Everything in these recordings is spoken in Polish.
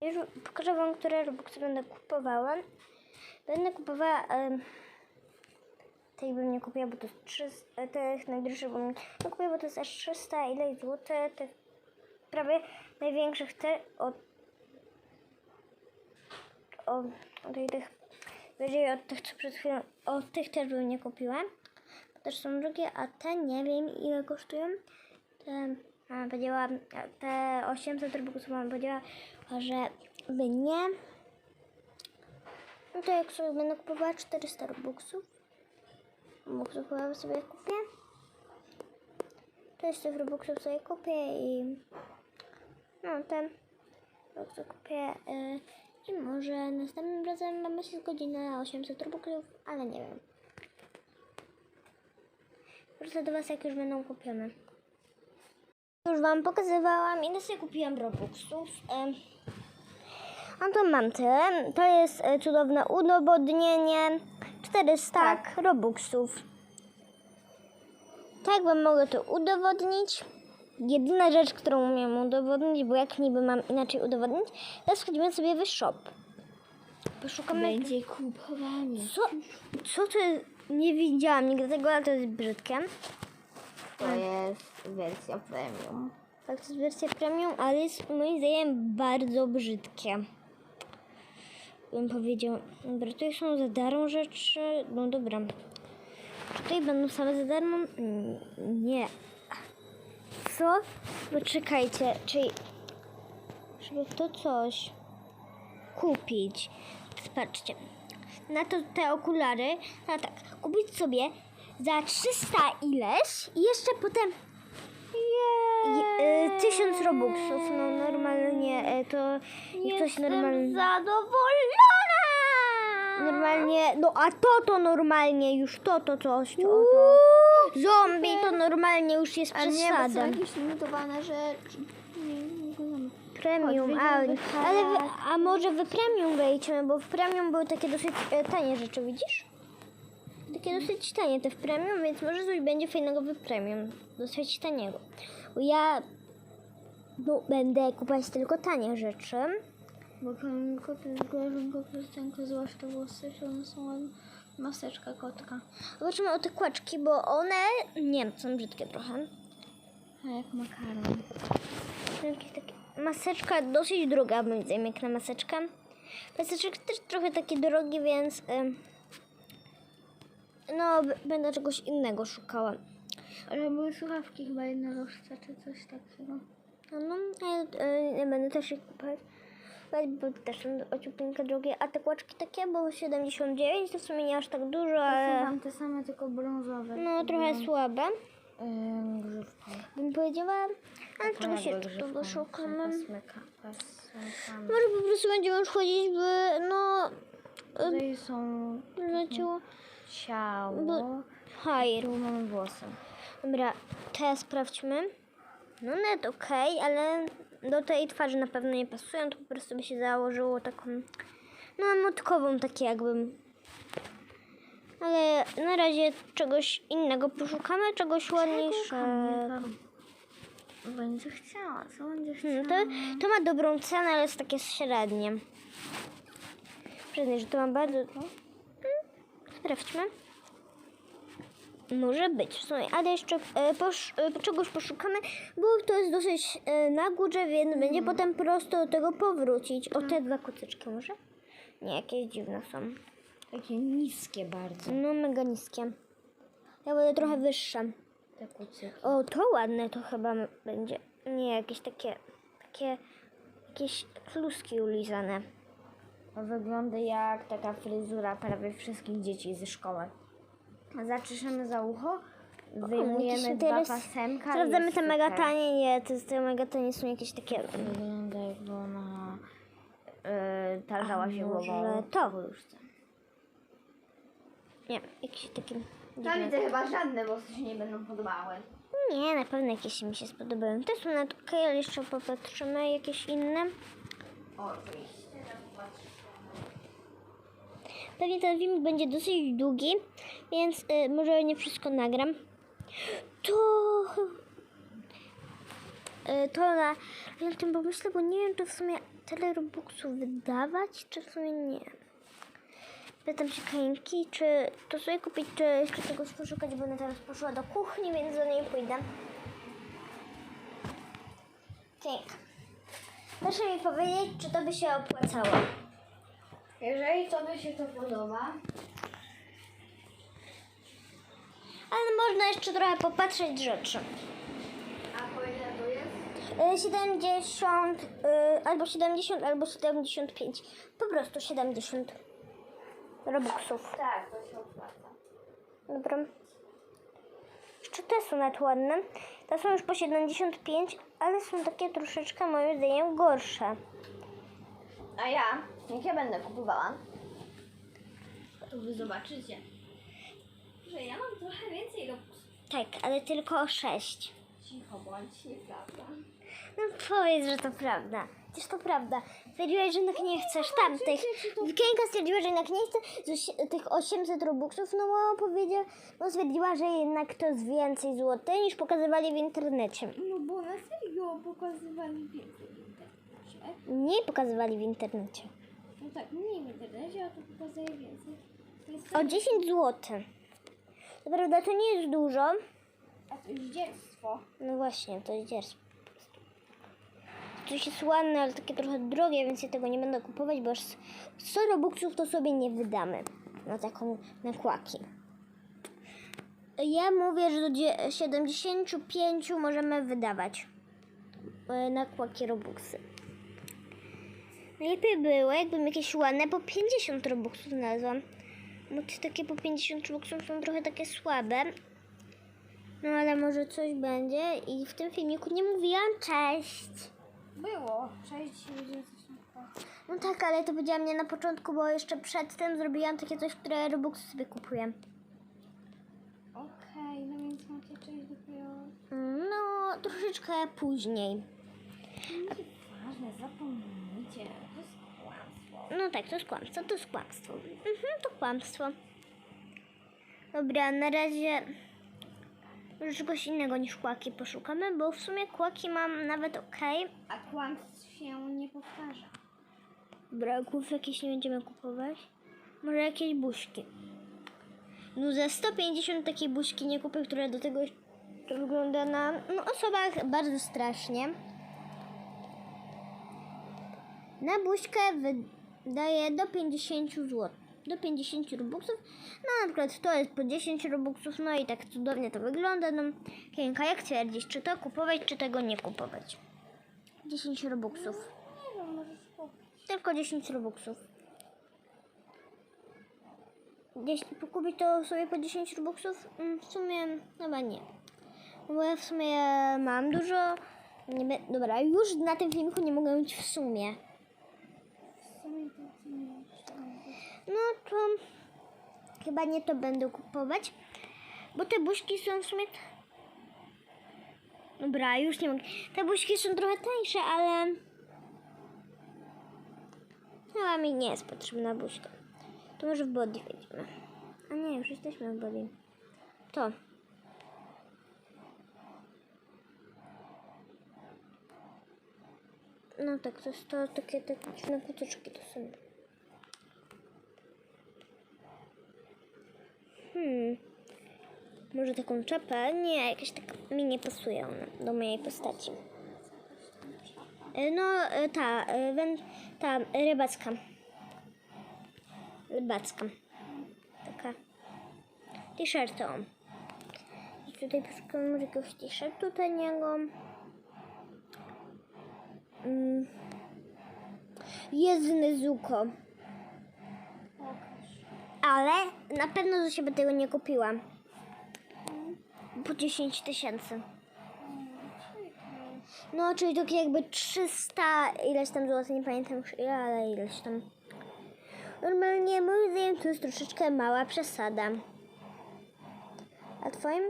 Już pokażę wam, które Robuxy będę kupowała. Będę kupowała... em, tej bym nie kupiła, bo to jest 300, tych najdroższych bym nie kupiła, bo to jest aż 300 ileś złote, tych prawie największych te od od, od tych, wyżej od tych, co przed chwilą, od tych też bym nie kupiła, bo też są drugie, a te nie wiem ile kosztują. Te, powiedziała, te 800 robuxów mama powiedziała, że by nie. No to jak sobie będę kupowała 400 robuxów, robuxów chyba sobie kupię. To tych robuxów sobie kupię i no ten robuxy kupię y, i może następnym razem mamy się zgodzi na 800 robuxów, ale nie wiem. Wrócę do Was jak już będą kupione. Już Wam pokazywałam, ile sobie kupiłam robuxów. A to mam tyle. To jest e, cudowne udowodnienie. 400 robuxów. Tak wam mogę to udowodnić. Jedyna rzecz, którą umiem udowodnić, bo jak niby mam inaczej udowodnić, to schodzimy sobie w shop. Poszukamy... Będzie kupowanie. Co, co to jest? Nie widziałam nigdy tego, ale to jest brzydkie. To jest wersja premium. Tak, to jest wersja premium, ale jest moim zdaniem bardzo brzydkie. Bym powiedział. Dobra, tutaj są za darmo rzeczy. No dobra. Czy tutaj będą same za darmo? Mm, Nie. Co? Poczekajcie, czyli żeby to coś kupić. Patrzcie. Na to te okulary. No tak, kupić sobie za 300 ileś i jeszcze potem e, tysiąc robuxów, no normalnie e, to jak ktoś normalnie, zadowolona! normalnie, no a to to normalnie już to to coś, to, to zombie to normalnie już jest Ale nie, bo są przesada. jakieś limitowane rzeczy. Premium, a, ale a może w premium wejdźmy, bo w premium były takie dosyć e, tanie rzeczy, widzisz? Takie dosyć tanie te w premium, więc może coś będzie fajnego w premium, dosyć taniego. Bo ja no, będę kupować tylko tanie rzeczy. Bo Kamilko Grażynko, Krystianko, zwłaszcza włosy, że one są ładne. Maseczka kotka. Zobaczymy o te kłaczki, bo one, nie wiem, są brzydkie trochę. A jak makaron. Jakieś takie, maseczka dosyć droga, moim zdaniem, jak na maseczkę. Maseczek też trochę takie drogie, więc ym, no, będę czegoś innego szukała. Ale były słuchawki chyba jednorożce czy coś takiego. No, no ja y, nie będę też ich kupować, bo też są ociupinkę drogie. A te kłaczki takie, bo 79 to w sumie nie aż tak dużo, To są ale tam te same, tylko brązowe. no trochę słabe, Ym, grzywką. bym powiedziała. Ale jakby jeszcze grzywką, szukamy. pasmyka, pasmykami. Może po prostu będziemy już chodzić w, no, Tutaj są leciło ciało. Hajr. Tu mamy włosy. Dobra, te sprawdźmy. No net okej, ale do tej twarzy na pewno nie pasują, to po prostu by się założyło taką, no motkową takie jakbym. Ale na razie czegoś innego poszukamy, czegoś ładniejszego. Będzie chciała, co będzie chciała? Hmm, to, to ma dobrą cenę, ale jest takie średnie. Przyznaj, że to ma bardzo... Sprawdźmy. Może być w sumie, ale jeszcze e, posz, e, czegoś poszukamy, bo to jest dosyć e, na górze, więc będzie potem prosto do tego powrócić. O te dwa kucyczki może? Nie, jakieś dziwne są. Takie niskie bardzo. No mega niskie. Ja będę trochę wyższa. Te kucyki. O, to ładne to chyba będzie. Nie, jakieś takie, takie, jakieś kluski ulizane. Wygląda jak taka fryzura prawie wszystkich dzieci ze szkoły. Zaczeszamy za ucho, wyjmujemy dwa interes- pasemka Sprawdzamy te mega tanie, nie, te, te mega tanie są jakieś takie... Wygląda jakby ona yy, tarzała A się może głową to? Nie, jakieś takie Tam dziwne. widzę chyba żadne włosy się nie będą podobały. Nie, na pewno jakieś mi się spodobają. Te są na ale jeszcze popatrzymy jakieś inne. Oczywiście. Pewnie ten film będzie dosyć długi, więc y, może nie wszystko nagram. To. Y, to na, o tym pomyślę, bo nie wiem, czy w sumie tyle robuxów wydawać, czy w sumie nie? Pytam się Kainki, czy to sobie kupić, czy jeszcze czegoś poszukać, bo ona teraz poszła do kuchni, więc do niej pójdę. Kainka, proszę mi powiedzieć, czy to by się opłacało? Jeżeli tobie się to podoba, Ale można jeszcze trochę popatrzeć rzeczy. a po ile to jest? Y, 70, y, albo 70, albo 75. Po prostu 70 robuxów. Tak, to się opłaca. Dobra. Jeszcze te są nawet ładne. Te są już po 75, ale są takie troszeczkę moim zdaniem gorsze. A ja, jak ja będę kupowała, to wy zobaczycie, że ja mam trochę więcej robuxów. Tak, ale tylko 6. Cicho bądź, nieprawda. No powiedz, że to prawda. Przecież to prawda. Stwierdziłaś, że jednak nie chcesz tamtych. Wikienka stwierdziła, że jednak nie chce z osi- tych 800 robuxów, no bo powiedziała, no stwierdziła, że jednak to jest więcej złotych niż pokazywali w internecie. No bo na serio pokazywali więcej w internecie. Mniej pokazywali w internecie. No tak, mniej w internecie, a to pokazuje więcej. To jest O 10 zł. To prawda, to nie jest dużo. A to jest dziecko. No właśnie, to jest dzierstwo. Coś jest ładne, ale takie trochę drogie, więc ja tego nie będę kupować, bo aż 100 robuxów to sobie nie wydamy na taką nakłaki. Ja mówię, że do dzie- 75 możemy wydawać e, nakłaki robuxy. Lepiej było, jakbym jakieś ładne po 50 robuxów znalazłam. Bo te takie po 50 robuxów są trochę takie słabe. No ale może coś będzie i w tym filmiku nie mówiłam cześć. Było. Cześć, No tak, ale to powiedziałam nie na początku, bo jeszcze przedtem zrobiłam takie coś, które Robuxy sobie kupuję. Okej, no więc macie cześć dopiero. No, troszeczkę później. Ważne, zapomnijcie. To jest kłamstwo. No tak, to jest kłamstwo, to jest kłamstwo. Mhm, to kłamstwo. Dobra, na razie może czegoś innego niż kłaki poszukamy, bo w sumie kłaki mam nawet ok. A kłamstw się nie powtarza. Braków jakieś nie będziemy kupować. Może jakieś buźki. No za 150 takiej buźki nie kupię, która do tego wygląda na no, osobach bardzo strasznie. Na buźkę wydaje do 50 zł. Do 50 robuxów. No na przykład to jest po 10 robuxów. No i tak cudownie to wygląda. No Kienka, jak twierdzisz, czy to kupować, czy tego nie kupować? 10 robuxów. Nie wiem, możesz kupić. Tylko 10 robuxów. Gdzieś kupić to sobie po 10 robuxów? Mm, W sumie chyba nie. Bo ja w sumie mam dużo. Nie. Dobra, już na tym filmiku nie mogę mieć w sumie. W sumie to co nie myślałam. No to chyba nie to będę kupować. Bo te buźki są w sumie. Dobra, już nie mogę. Te buźki są trochę tańsze, ale. Chyba mi nie jest potrzebna buźka. To może w body wejdźmy. A nie, już jesteśmy w body. To. No tak, to to takie, takie dziwne kutyczki to są. Hmm. Może taką czapę? Nie, jakaś tak mi nie pasuje ona do mojej postaci. E, No, e, ta, e, ta rybacka. Rybacka. Taka. T-shirty, o. I tutaj poszukamy jakiegoś t-shirtu taniego. Mm. Jest Nezuko. Ale na pewno za siebie tego nie kupiłam. Po 10 tysięcy. No, czyli to jakby 300 ileś tam złotych, nie pamiętam już ile, ale ileś tam. Normalnie moim zdaniem to jest troszeczkę mała przesada. A twoim?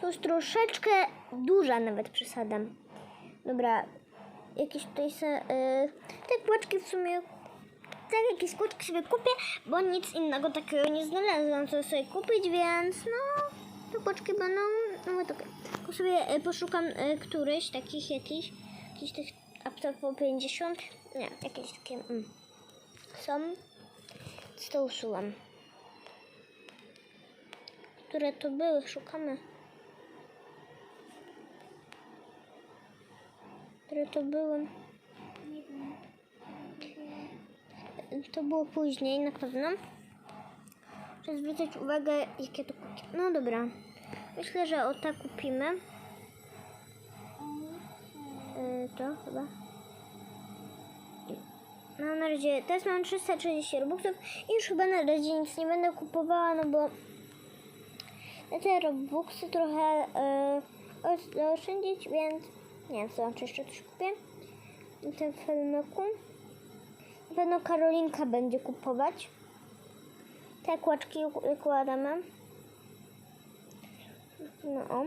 To jest troszeczkę duża nawet przesada. Dobra, jakieś tutaj se, y, te kłaczki w sumie tak jakieś kłaczki sobie kupię, bo nic innego takiego nie znalazłam, co sobie kupić, więc no, te kłaczki będą, no tak, tylko sobie y, poszukam y, któryś takich jakichś, jakichś tych a to po 50. Nie, jakieś takie mm, są. Co to usuwam? Które to były? Szukamy. Które to były? To było później na pewno. Muszę zwrócić uwagę, jakie to kuki. No dobra. Myślę, że o tak kupimy. Yy, to chyba. Mam na razie, teraz mam 330 robuxów i już chyba na razie nic nie będę kupowała, no bo na te robuxy trochę yy, zaoszczędzić, więc nie wiem co, czy jeszcze coś kupię na tym filmiku. Pewno Karolinka będzie kupować. Te kłaczki układamy. No.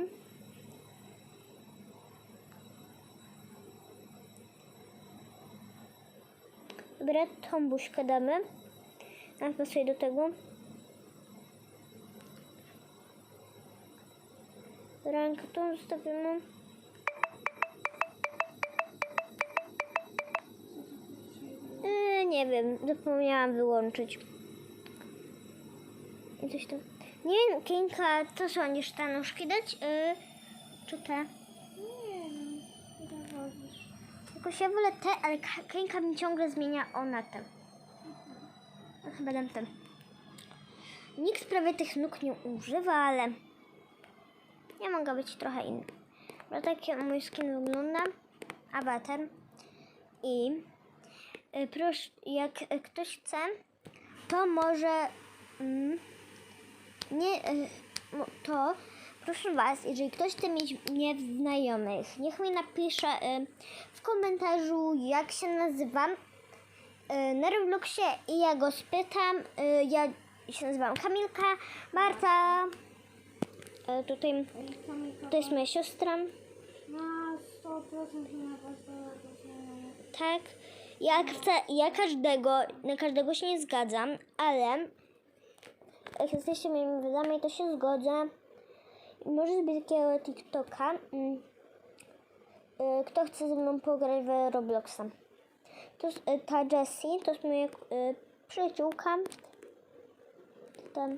Dobra, tą buźkę damy. A pasuje do tego. Rękę tą zostawimy. Wiem, zapomniałam wyłączyć. Coś tam. Nie wiem, Kinka, co sądzisz, te nóżki dać? Yy, czy te? Nie wiem, chodzisz. Jakoś ja wolę te, ale Ka- Kinka mi ciągle zmienia o na te. No, chyba dam. Nikt prawie tych nóg nie używa, ale ja mogę być trochę inny. Bo taki mój skin wygląda. Awatar. I proszę, jak y, ktoś chce, to może mm, nie mo- to proszę was, jeżeli ktoś chce mieć mnie w znajomych, niech mi napisze w komentarzu jak się nazywam na Robloxie i ja go spytam. Ja się nazywam Kamilka, Marta. Tutaj to jest moja siostra. Na 100% nie ma pasowego. Tak. Ja, chcę, ja każdego, na każdego się nie zgadzam, ale jak jesteście moimi widzami, to się zgodzę. I Może zrobić takiego TikToka. Mm. Y, Kto chce ze mną pograć w Robloxa? To jest y, ta Jessie, to jest moja y, przyjaciółka. Tam.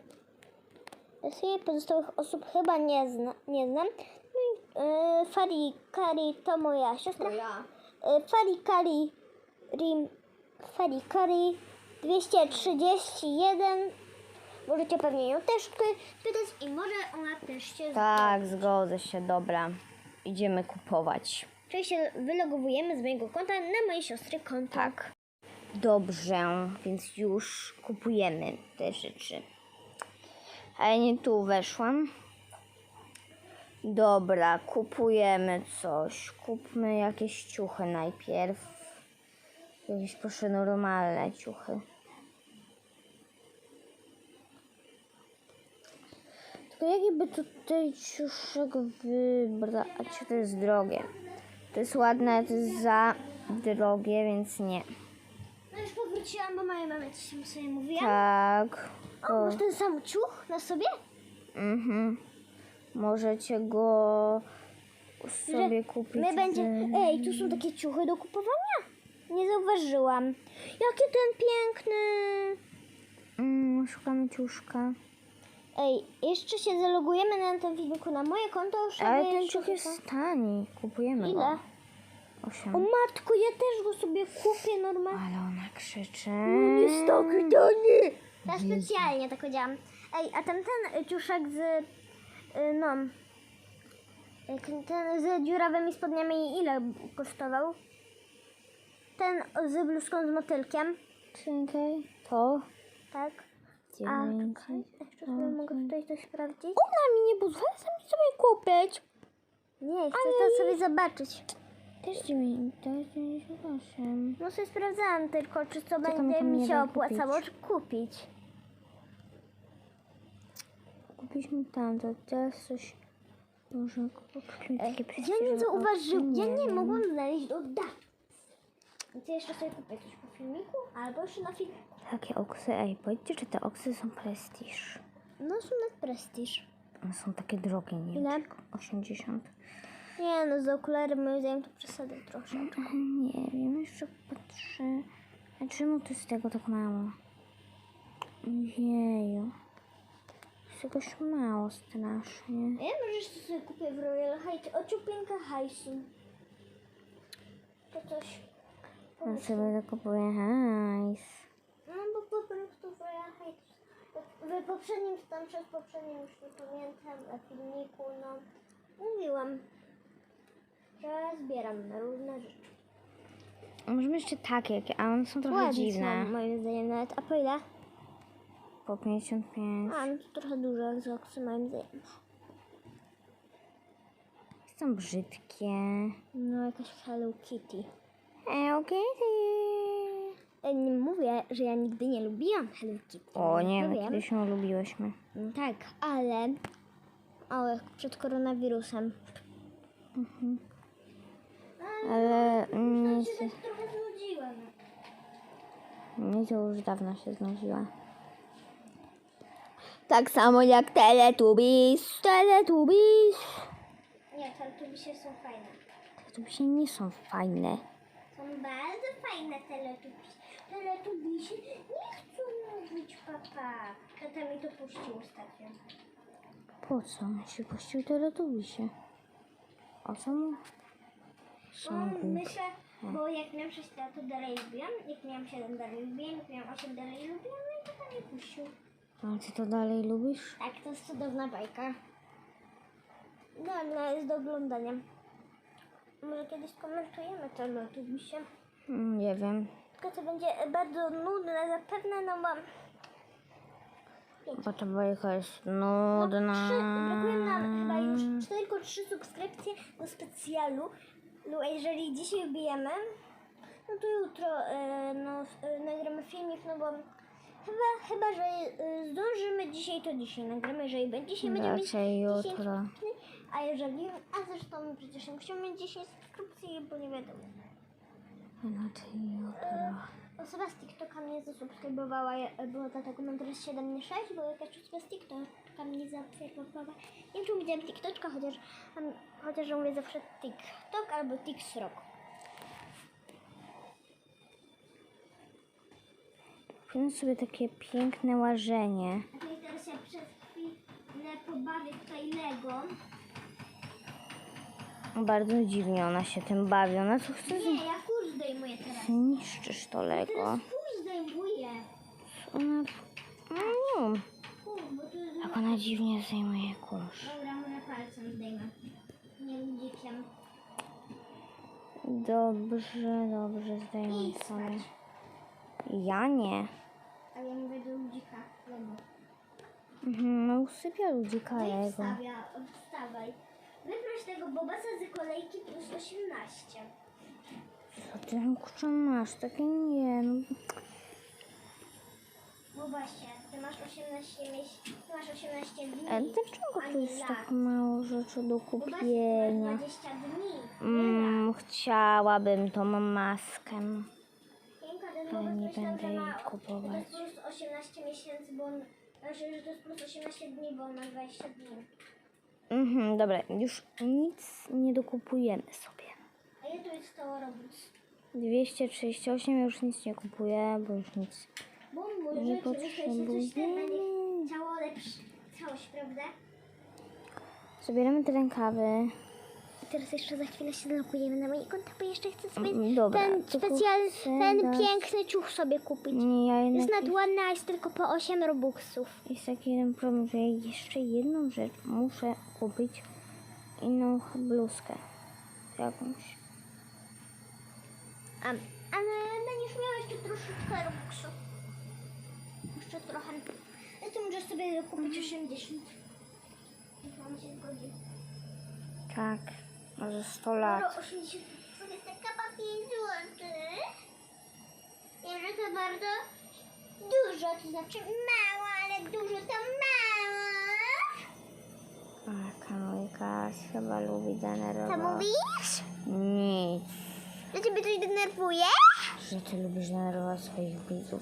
Jessie, pozostałych osób chyba nie, zna, nie znam. No i, y, Fari Kari to moja siostra. To ja. Y, Farikari Rim Farikari 231 Możecie pewnie ją też pytać i może ona też się Tak, zgodzę się, dobra. Idziemy kupować. Oczywiście wylogowujemy z mojego konta na mojej siostry konto. Tak. Dobrze, więc już kupujemy te rzeczy. A ja nie tu weszłam. Dobra, kupujemy coś. Kupmy jakieś ciuchy najpierw. Jakieś proszę normalne ciuchy. Tylko jaki by tutaj ciuszek wybrać? To jest drogie. To jest ładne, to jest za drogie, więc nie. No już powróciłam, bo mojej mamy coś sobie mówiła. Tak. O, O, masz ten sam ciuch na sobie? mhm. Możecie go sobie kupić. My będzie... Ej, tu są takie ciuchy do kupowania? Nie zauważyłam. Jaki ten piękny. Mm, szukamy ciuszka. Ej, jeszcze się zalogujemy na tym filmiku na moje konto. żeby Ale ten jeszcze ciuch jest tani. Kupujemy Ile? go. Osiem. O matko, ja też go sobie kupię normalnie. Ale ona krzyczy. Jest taki tani. Ja specjalnie tak powiedziałam. Ej, a tamten y, ciuszek z... y, no... y, Ten z dziurawymi spodniami ile kosztował? Ten z bluzką z motylkiem, Czekaj. To? tak? A, Dziewięć. czekaj, jeszcze sobie mogę tutaj coś sprawdzić? Ona mi nie pozwala sami sobie kupić. Nie, chcę to sobie zobaczyć. Też dziewięć. To jest 98. No sobie sprawdzałam tylko, czy co będzie tam mi się opłacało kupić? kupić. Kupiliśmy tam, to teraz coś... Takie Ja nie zauważyłam, ja nie mogłam znaleźć do ja jeszcze sobie kupię coś po filmiku, albo jeszcze na film. Takie oksy, ej, powiedzcie, czy te oksy są prestiż? No są na prestiż. One są takie drogie, nie Ile? wiem, czy 80. Nie no, z okularem moim zdaniem to przesadzę troszeczkę. Nie wiem, jeszcze patrzę. A czemu to z tego tak mało? Jeju. Jest jakoś mało strasznie. Ja możesz to sobie kupię w Royal Heights. Ociupinka hajsu. To coś. Ja sobie dokupuję hajs. No bo po prostu Royal Heights. W poprzednim, tam przez poprzednim już nie pamiętam, filmiku, no. Mówiłam, że zbieram na różne rzeczy. Możemy jeszcze takie, a one są trochę Ładne dziwne. Są, moim zdaniem nawet. A po ile? Po 55. A, no to trochę dużo z oksy moim zdaniem. Są brzydkie. No jakaś Hello Kitty. Hello Kitty. E, Nie mówię, że ja nigdy nie lubiłam Hello Kitty. O nie, wiem. kiedyś ją lubiłyśmy. No tak, ale... O, jak przed koronawirusem. Ale mnie, się tak trochę znudziła. mnie to już dawno się znudziła. Tak samo jak Teletubbies. Teletubbies. Nie, teletubisie są fajne. Teletubbies nie są fajne. Bardzo fajne teletubisie. Teletubisie nie chcą mówić papa. Tata mi to puścił ostatnio. Po co on się puścił Teletubbisie? O co mu? Są No, głupi. myślę, bo jak miałam 6 lat, to dalej lubiłam. Jak miałam 7 dalej lubiłam. Jak miałam 8 dalej lubiłam. No i tata mi puścił. A ty to dalej lubisz? Tak, to jest cudowna bajka. No, ale jest do oglądania. Może kiedyś skomentujemy teletubisie. Mm, Nie wiem. Tylko to będzie bardzo nudne zapewne, no bo Bo ta bajka jest no, nudna. trzy, brakuje nam chyba już tylko trzy subskrypcje do specjalu. No, jeżeli dzisiaj bijemy, no to jutro e, no, e, nagramy filmik, no bo chyba, chyba że e, zdążymy dzisiaj, to dzisiaj nagramy, jeżeli dzisiaj będziemy mieć 10 jutro. subskrypcji, a jeżeli, a zresztą przecież musimy mieć 10 subskrypcji, bo nie wiadomo. Raczej jutro. Osoba z TikToka mnie zasubskrybowała, było tak mam teraz 7,6, bo jakaś osoba z TikToka mnie zaobserwowała. Nie wiem, czy widziałam TikToka, chociaż, um, chociaż mówię zawsze TikTok albo TikSrok. Kupiłem sobie takie piękne łażenie. A teraz ja przez chwilę pobawię tutaj Lego. Bardzo dziwnie ona się tym bawi. Ona co chce Nie, ja kurz zdejmuję teraz. zniszczysz to Lego. Teraz kurz zdejmuję. Ona... No, nie wiem. Jak ona dziwnie zajmuje kurz. Dobra, może palcem zdejmę. Nie ludzikiem. Dobrze, dobrze, zdejmuj sobie. Ja nie. Ale ja mówię do ludzika. Lego. Mhm, no usypia ludzika Lego. wstawia, wstawaj. Wyproś tego bobasa z kolejki plus 18. Co ty tam kurczę masz? Takie nie, no. Bobasie, ty masz 18 miesięcy, ty masz 18 dni. Ale dlaczego a tu jest tak mało rzeczy do Bobasie, masz kupienia? 20 dni. Mm, chciałabym tą maskę. Piękna, ten Ale nie myślał, będę jej ma, że to kupować. jest plus 18 miesięcy, bo on, znaczy, że to jest plus 18 dni, bo on ma 20 dni. Mhm, dobra, już nic nie dokupujemy sobie. A ile tu jest stało Robux? 238 już nic nie kupuję, bo już nic Bo może nie to się coś potrzebuję. ten będzie chciało lepszy, całość, prawda? Zabieramy te rękawy. Teraz jeszcze za chwilę się zalokujemy na moje konto, bo jeszcze chcę sobie Mm, dobra, ten specjalny, ten piękny ciuch sobie kupić. Nie, ja Jest jednak nadładny, a jest tylko po 8 robuxów. jest taki jeden problem, że ja jeszcze jedną rzecz muszę kupić. Inną bluzkę. Jakąś. A, ale będziesz miał jeszcze troszeczkę robuxów. Jeszcze trochę. Ale to możesz sobie kupić 80. Jak mam się zgodzi. Tak, może 100 lat. Skoro 80 to jest taka pa 5 zł. Wiem, że to bardzo dużo, to znaczy mało, ale dużo to mało. A Kamilka chyba lubi Co denerwować. mówisz? Nic, Że ciebie coś denerwuje? że ty lubisz denerwować swoich widzów.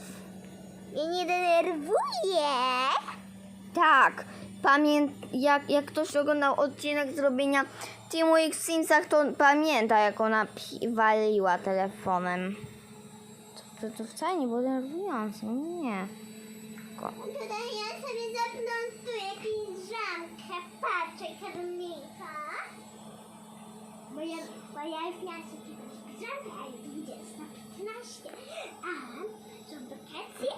Ja nie denerwuję. Tak, pamięt, jak, jak ktoś oglądał odcinek zrobienia Teamu X Simsach to pamięta, jak ona waliła telefonem. To, to, to wcale nie było denerwujące, nie. Tylko Tutaj ja sobie zaplątuję piżamkę. Patrzę, Karolinka. Bo ja, bo ja już miałam sobie piżamkę, a jest 20.15. A, są wakacje.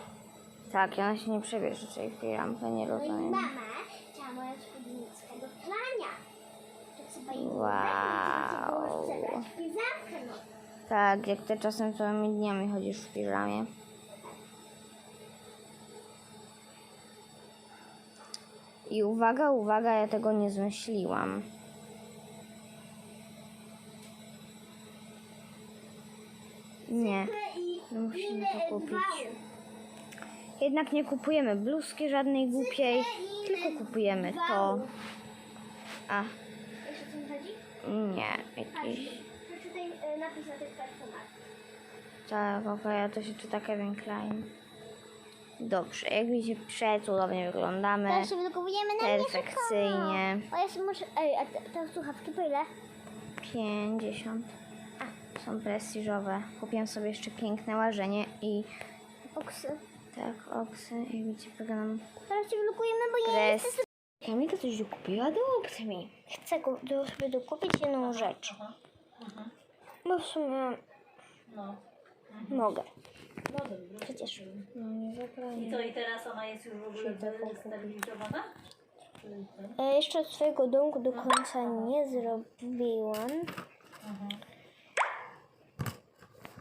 tak, i ona się nie przebierze, czyli piramkę, nie No rozumiem. mama chciała moja spódnicka do prania. Wow. Tak, jak ty czasem całymi dniami chodzisz w piżamie. I uwaga, uwaga, ja tego nie zmyśliłam. Nie, musimy to kupić. Jednak nie kupujemy bluzki żadnej głupiej, tylko kupujemy to. A, nie, jakiś... Przeczytaj e, napis na tych perfumach. Tak, okej, a to się czyta Kevin Klein. Dobrze, jak widzicie, przecudownie wyglądamy. Teraz się wylogujemy na mnie Perfekcyjnie. szybko. O, ja się muszę... Ej, a te, te słuchawki po ile? 50. Są prestiżowe. Kupiłam sobie jeszcze piękne łażenie i Oksy. tak, oksy. Jak widzicie, wyglądam Teraz się wylogujemy, bo ja jestem... Kamilka coś dokupiła do mi. Chcę go, do, sobie dokupić jedną rzecz. Bo w sumie No, mogę. no dobrze. Przecież. No nie zabranie. I co, i teraz ona jest już w ogóle? Czy ten? E, jeszcze swojego domku do końca nie zrobiłam.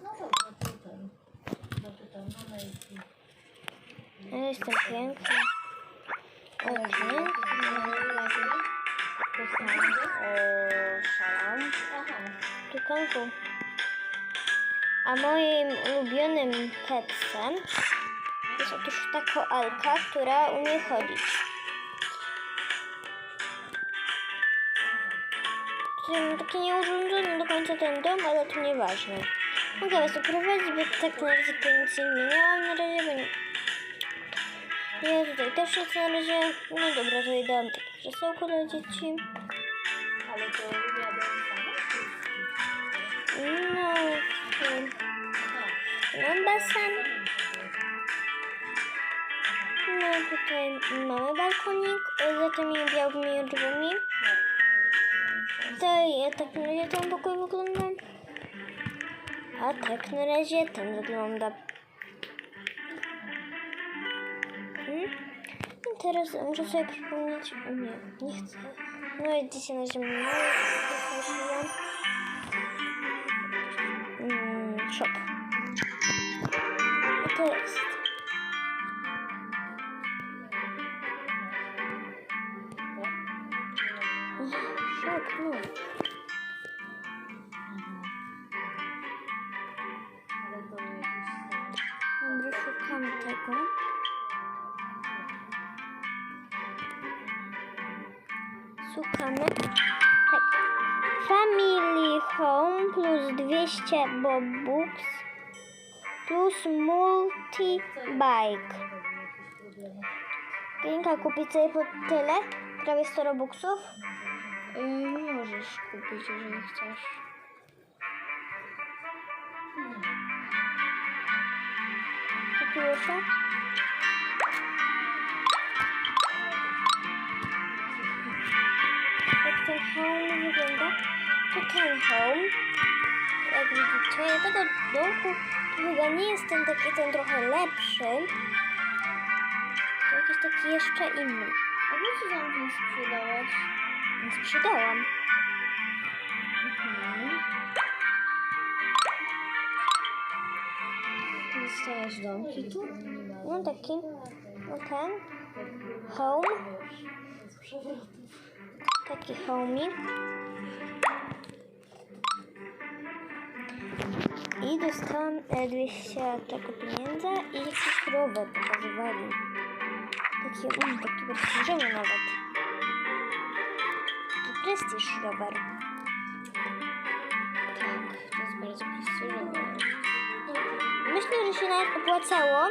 No dobrze, to ten. Doczytam, no no i... Ja jestem piękna. O, piękna. O, szalał. Aha, Tukanku. A moim ulubionym petsem jest otóż ta koalka, która umie chodzić. Taki nieurządzony do końca ten dom, ale to nieważne. Mogę was oprowadzić, bo tak na razie to nic nie na razie, bo nie... Ja tutaj też nic na razie... No dobra, to jej dałam takie krzesełko dla dzieci. ale to sama? No, mam basen. No tutaj mamy balkonik za tymi białymi drzwiami. To ja tak na razie ten pokój wygląda. A tak na razie ten wygląda. I teraz muszę sobie przypomnieć. Nie, nie chcę. No i dzisiaj na mało. zaprosiłam. Mm, shop. I to jest. Shop, no. Dobra, szukamy tego. Szukamy. Tak. Family Home plus 200 Bobux plus Multi Bike. Kinka kupi sobie po tyle? Prawie 100 Robuxów? Yy, możesz kupić, jeżeli chcesz. Kupiłeś się? Ten home wygląda? To ten home. Jak widzicie, tego domku chyba nie jest ten taki, ten trochę lepszy. To jakiś taki jeszcze inny. A po co tam? Więc sprzedałam. Dostałaś domki tu? No taki, no ten. Home. Taki homik. I dostałam e, 200 tego pieniędzy i jakiś rower pokazywali. Taki, um, taki prestiżowy nawet. Taki prestiż rower. Tak, to jest bardzo prestiżowe. Myślę, że się nawet opłacało.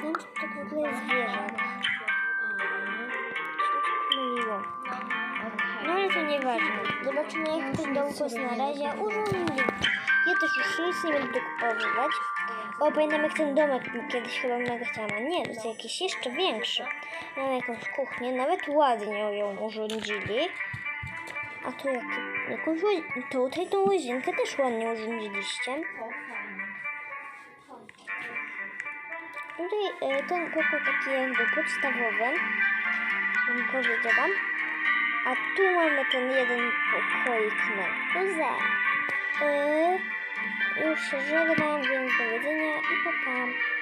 Znam, że to w ogóle zwierzę. To nieważne. Zobaczymy jak ten dołkos na razie urządzi. Ja też już nic nie będę kupować. O, pamiętam jak ten domek kiedyś chyba mega nie, to jest jakiś jeszcze większy. Mam jakąś kuchnię, nawet ładnie ją urządzili. A tu jak, jakąś tutaj tą łazienkę też ładnie urządziliście. Tutaj e, ten pokój taki jakby podstawowy, bym powiedziała. A tu mamy ten jeden pokoik na górze. E, już się żegnam, więc do widzenia i pa pa.